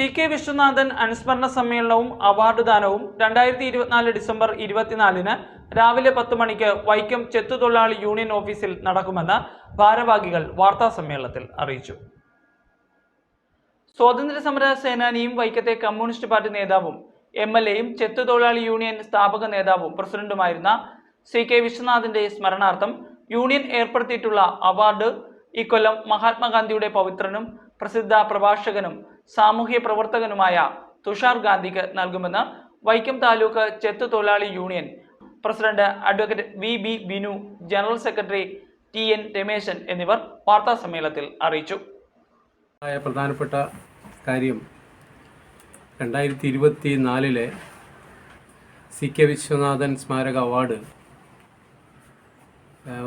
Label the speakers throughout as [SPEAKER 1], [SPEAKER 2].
[SPEAKER 1] C K Viswanathan അനുസ്മരണ സമ്മേളനവും award ദാനവും രണ്ടായിരത്തി ഇരുപത്തിനാല് ഡിസംബർ ഇരുപത്തിനാലിന് രാവിലെ പത്ത് മണിക്ക് വൈക്കം ചെത്തുതൊഴിലാളി യൂണിയൻ ഓഫീസിൽ നടക്കുമെന്ന് ഭാരവാഹികൾ വാർത്താ സമ്മേളനത്തിൽ അറിയിച്ചു. സ്വാതന്ത്ര്യ സമര സേനാനിയും വൈക്കത്തെ കമ്മ്യൂണിസ്റ്റ് പാർട്ടി നേതാവും എം എൽ എയും ചെത്തുതൊഴിലാളി യൂണിയൻ സ്ഥാപക നേതാവും പ്രസിഡന്റുമായിരുന്ന സി കെ വിശ്വനാഥിന്റെ സ്മരണാർത്ഥം യൂണിയൻ ഏർപ്പെടുത്തിയിട്ടുള്ള അവാർഡ് ഇക്കൊല്ലം മഹാത്മാഗാന്ധിയുടെ പവിത്രനും പ്രസിദ്ധ പ്രഭാഷകനും സാമൂഹ്യ പ്രവർത്തകനുമായ തുഷാർ ഗാന്ധിക്ക് നൽകുമെന്ന് Vaikom taluk ചെത്തുതൊഴിലാളി union president advocate V B Binu general secretary T N Rameshan എന്നിവർ വാർത്താ സമ്മേളനത്തിൽ അറിയിച്ചു.
[SPEAKER 2] പ്രധാനപ്പെട്ട കാര്യം രണ്ടായിരത്തി ഇരുപത്തി നാലിലെ സി കെ വിശ്വനാഥൻ സ്മാരക അവാർഡ്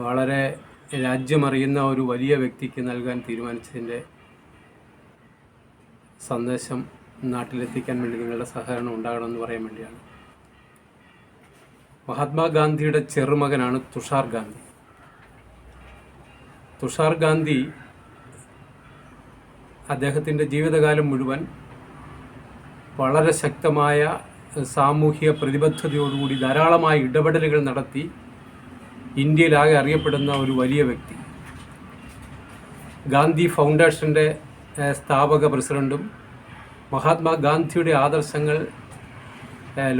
[SPEAKER 2] വളരെ രാജ്യമറിയുന്ന ഒരു വലിയ വ്യക്തിക്ക് നൽകാൻ തീരുമാനിച്ചതിന്റെ സന്ദേശം നാട്ടിലെത്തിക്കാൻ വേണ്ടി നിങ്ങളുടെ സഹകരണം ഉണ്ടാകണമെന്ന് പറയാൻ വേണ്ടിയാണ്. മഹാത്മാഗാന്ധിയുടെ ചെറുമകനാണ് തുഷാർ ഗാന്ധി. തുഷാർ ഗാന്ധി അദ്ദേഹത്തിന്റെ ജീവിതകാലം മുഴുവൻ വളരെ ശക്തമായ സാമൂഹിക പ്രതിബദ്ധതയോടുകൂടി ധാരാളമായ ഇടപെടലുകൾ നടത്തി ഇന്ത്യയിലാകെ അറിയപ്പെടുന്ന ഒരു വലിയ വ്യക്തി. ഗാന്ധി ഫൗണ്ടേഷന്റെ സ്ഥാപക പ്രസിഡന്റും മഹാത്മാഗാന്ധിയുടെ ആദർശങ്ങൾ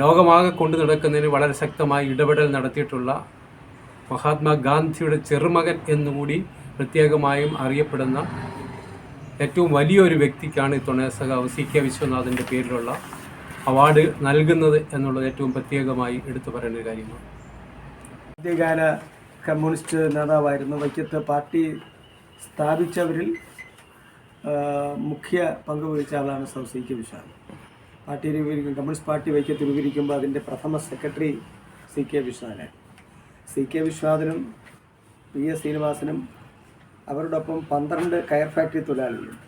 [SPEAKER 2] ലോകമാകെ കൊണ്ടു നടക്കുന്നതിന് വളരെ ശക്തമായി ഇടപെടൽ നടത്തിയിട്ടുള്ള മഹാത്മാഗാന്ധിയുടെ ചെറുമകൻ എന്നുകൂടി പ്രത്യേകമായും അറിയപ്പെടുന്ന ഏറ്റവും വലിയൊരു വ്യക്തിക്കാണ് ഇത്തവണ സഖാവ് സി കെ വിശ്വനാഥിന്റെ പേരിലുള്ള അവാർഡ് നൽകുന്നത് എന്നുള്ളത് ഏറ്റവും പ്രത്യേകമായി എടുത്തു പറയേണ്ട കാര്യമാണ്.
[SPEAKER 3] ആദ്യകാല കമ്മ്യൂണിസ്റ്റ് നേതാവായിരുന്നു വൈക്കത്ത് പാർട്ടി സ്ഥാപിച്ചവരിൽ മുഖ്യ പങ്ക് വഹിച്ച ആളാണ് സൗ സി കെ വിശാൽ. പാർട്ടി രൂപീകരിക്കും കമ്മ്യൂണിസ്റ്റ് പാർട്ടി വൈക്കത്ത് രൂപീകരിക്കുമ്പോൾ അതിന്റെ പ്രഥമ secretary C K Viswanathan C K വിശ്വനാഥനും P S ശ്രീനിവാസനും അവരോടൊപ്പം പന്ത്രണ്ട് കയർ ഫാക്ടറി തൊഴിലാളികളും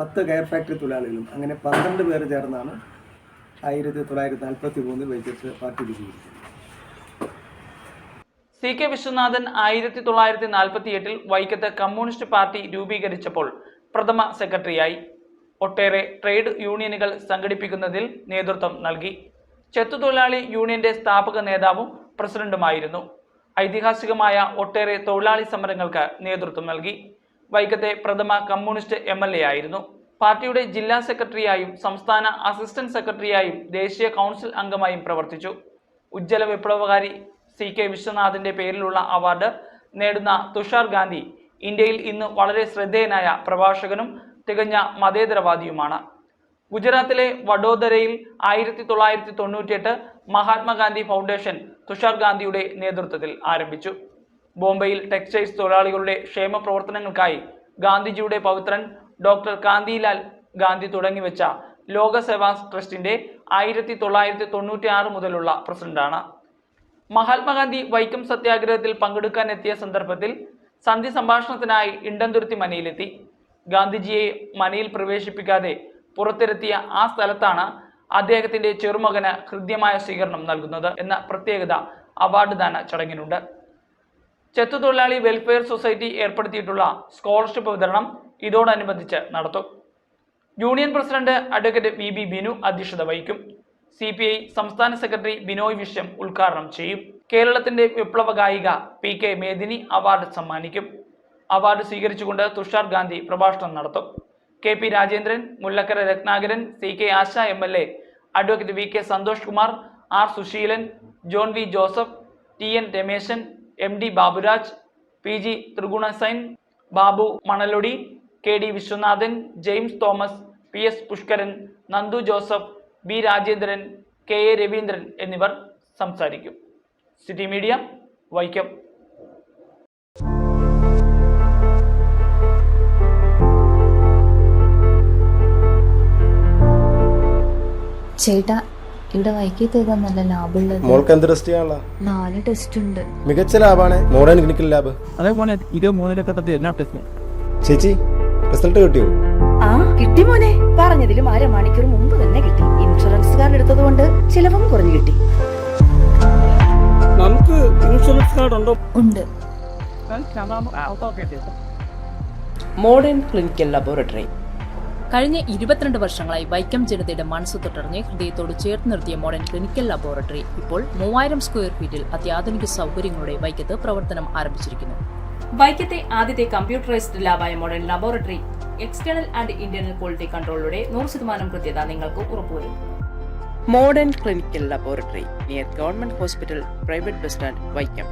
[SPEAKER 3] പത്ത് കയർ ഫാക്ടറി തൊഴിലാളികളും അങ്ങനെ പന്ത്രണ്ട് പേർ ചേർന്നാണ് ആയിരത്തി തൊള്ളായിരത്തി നാൽപ്പത്തി മൂന്നിൽ വൈക്കത്ത് പാർട്ടി രൂപീകരിച്ചത്.
[SPEAKER 1] സി കെ വിശ്വനാഥൻ ആയിരത്തി തൊള്ളായിരത്തി നാൽപ്പത്തി എട്ടിൽ വൈക്കത്ത് കമ്മ്യൂണിസ്റ്റ് പാർട്ടി രൂപീകരിച്ചപ്പോൾ പ്രഥമ സെക്രട്ടറിയായി. ഒട്ടേറെ ട്രേഡ് യൂണിയനുകൾ സംഘടിപ്പിക്കുന്നതിൽ നേതൃത്വം നൽകി. ചെത്തുതൊഴിലാളി യൂണിയന്റെ സ്ഥാപക നേതാവും പ്രസിഡന്റുമായിരുന്നു. ഐതിഹാസികമായ ഒട്ടേറെ തൊഴിലാളി സമരങ്ങൾക്ക് നേതൃത്വം നൽകി. വൈക്കത്തെ പ്രഥമ കമ്മ്യൂണിസ്റ്റ് എം ആയിരുന്നു. പാർട്ടിയുടെ ജില്ലാ സെക്രട്ടറിയായും സംസ്ഥാന അസിസ്റ്റന്റ് സെക്രട്ടറിയായും ദേശീയ കൗൺസിൽ അംഗമായും പ്രവർത്തിച്ചു. ഉജ്ജ്വല വിപ്ലവകാരി സി കെ വിശ്വനാഥിന്റെ പേരിലുള്ള അവാർഡ് നേടുന്ന തുഷാർ ഗാന്ധി ഇന്ത്യയിൽ ഇന്ന് വളരെ ശ്രദ്ധേയനായ പ്രഭാഷകനും തികഞ്ഞ മതേതരവാദിയുമാണ്. ഗുജറാത്തിലെ വഡോദരയിൽ ആയിരത്തി തൊള്ളായിരത്തി തൊണ്ണൂറ്റിയെട്ട് മഹാത്മാഗാന്ധി ഫൗണ്ടേഷൻ തുഷാർ ഗാന്ധിയുടെ നേതൃത്വത്തിൽ ആരംഭിച്ചു. ബോംബെയിൽ ടെക്സ്റ്റൈൽസ് തൊഴിലാളികളുടെ ക്ഷേമ പ്രവർത്തനങ്ങൾക്കായി ഗാന്ധിജിയുടെ പൗത്രൻ ഡോക്ടർ കാന്തിലാൽ ഗാന്ധി തുടങ്ങിവെച്ച ലോക സേവാ ട്രസ്റ്റിന്റെ ആയിരത്തി തൊള്ളായിരത്തി തൊണ്ണൂറ്റി ആറ് മുതലുള്ള പ്രസിഡന്റാണ്. മഹാത്മാഗാന്ധി വൈക്കം സത്യാഗ്രഹത്തിൽ പങ്കെടുക്കാൻ എത്തിയ സന്ദർഭത്തിൽ സന്ധി സംഭാഷണത്തിനായി ഇണ്ടന്തുരുത്തി മനയിലെത്തി. ഗാന്ധിജിയെ മനയിൽ പ്രവേശിപ്പിക്കാതെ പുറത്തിരുത്തിയ ആ സ്ഥലത്താണ് അദ്ദേഹത്തിന്റെ ചെറുമകന് ഹൃദ്യമായ സ്വീകരണം നൽകുന്നത് എന്ന പ്രത്യേകത അവാർഡ് ദാന ചടങ്ങിനുണ്ട്. ചെത്തുതൊഴിലാളി വെൽഫെയർ സൊസൈറ്റി ഏർപ്പെടുത്തിയിട്ടുള്ള സ്കോളർഷിപ്പ് വിതരണം ഇതോടനുബന്ധിച്ച് നടത്തും. Union president advocate V B Binu അധ്യക്ഷത വഹിക്കും. സി പി ഐ സംസ്ഥാന സെക്രട്ടറി ബിനോയ് വിശ്വം ഉദ്ഘാടനം ചെയ്യും. കേരളത്തിന്റെ വിപ്ലവ ഗായിക പി കെ മേദിനി അവാർഡ് സമ്മാനിക്കും. അവാർഡ് സ്വീകരിച്ചുകൊണ്ട് തുഷാർ ഗാന്ധി പ്രഭാഷണം നടത്തും. K P Rajendran Mullakkara Ratnakaran C K Asha M L A advocate V K Santhosh Kumar R Susheelan John V Joseph T N Rameshan M D Baburaj P G Thrigunasain Babu Manalodi K D Viswanathan James Thomas P S Pushkaran Nandu Joseph B Rajendran K A Raveendran എന്നിവർ സംസാരിക്കും. City media Vaikom.
[SPEAKER 4] ചേട്ടാ ഇവിടെ വൈക്കി തരാൻ നല്ല ലാഭമുള്ളത്?
[SPEAKER 5] മോൾക്ക് എന്ത് test ചെയ്യാനുള്ള?
[SPEAKER 4] നാല് ടെസ്റ്റ് ഉണ്ട്.
[SPEAKER 5] മികച്ച ലാബാണ് മോഡേൺ ക്ലിനിക്കൽ ലാബ്
[SPEAKER 6] അതേപോലെ ഇത് മൂന്നിലൊക്കെ ടെസ്റ്റും
[SPEAKER 5] ചേച്ചി റിസൾട്ട് കിട്ടിയോ?
[SPEAKER 7] ആ കിട്ടി മോനെ. പറഞ്ഞതിലും അരമണിക്കൂർ മുമ്പ് തന്നെ കിട്ടി. ഇൻഷുറൻസ് എടുത്തതുകൊണ്ട് എടുത്തത് കൊണ്ട് ചിലവും കുറഞ്ഞു കിട്ടി
[SPEAKER 6] നമുക്ക് ഇൻഷുറൻസ് കാർഡ് ഉണ്ടോ
[SPEAKER 4] ഉണ്ട്
[SPEAKER 7] മോഡേൺ ക്ലിനിക്കൽ ലബോറട്ടറി
[SPEAKER 8] കഴിഞ്ഞ ഇരുപത്തിരണ്ട് വർഷങ്ങളായി വൈക്കം ജനതയുടെ മനസ്സ് തൊട്ടറിഞ്ഞ് ഹൃദയത്തോട് ചേർത്ത് നിർത്തിയ മോഡേൺ ക്ലിനിക്കൽ ലബോറട്ടറി ഇപ്പോൾ മൂവായിരം സ്ക്വയർ ഫീറ്റിൽ അത്യാധുനിക സൗകര്യങ്ങളോടെ വൈക്കത്ത് പ്രവർത്തനം ആരംഭിച്ചിരിക്കുന്നു വൈക്കത്തെ ആദ്യത്തെ computerised ലാബായ modern laboratory external and internal quality കൺട്രോളിലൂടെ നൂറ് ശതമാനം കൃത്യത നിങ്ങൾക്ക് ഉറപ്പുവരും.
[SPEAKER 7] Modern clinical laboratory near government hospital private bus stand Vaikom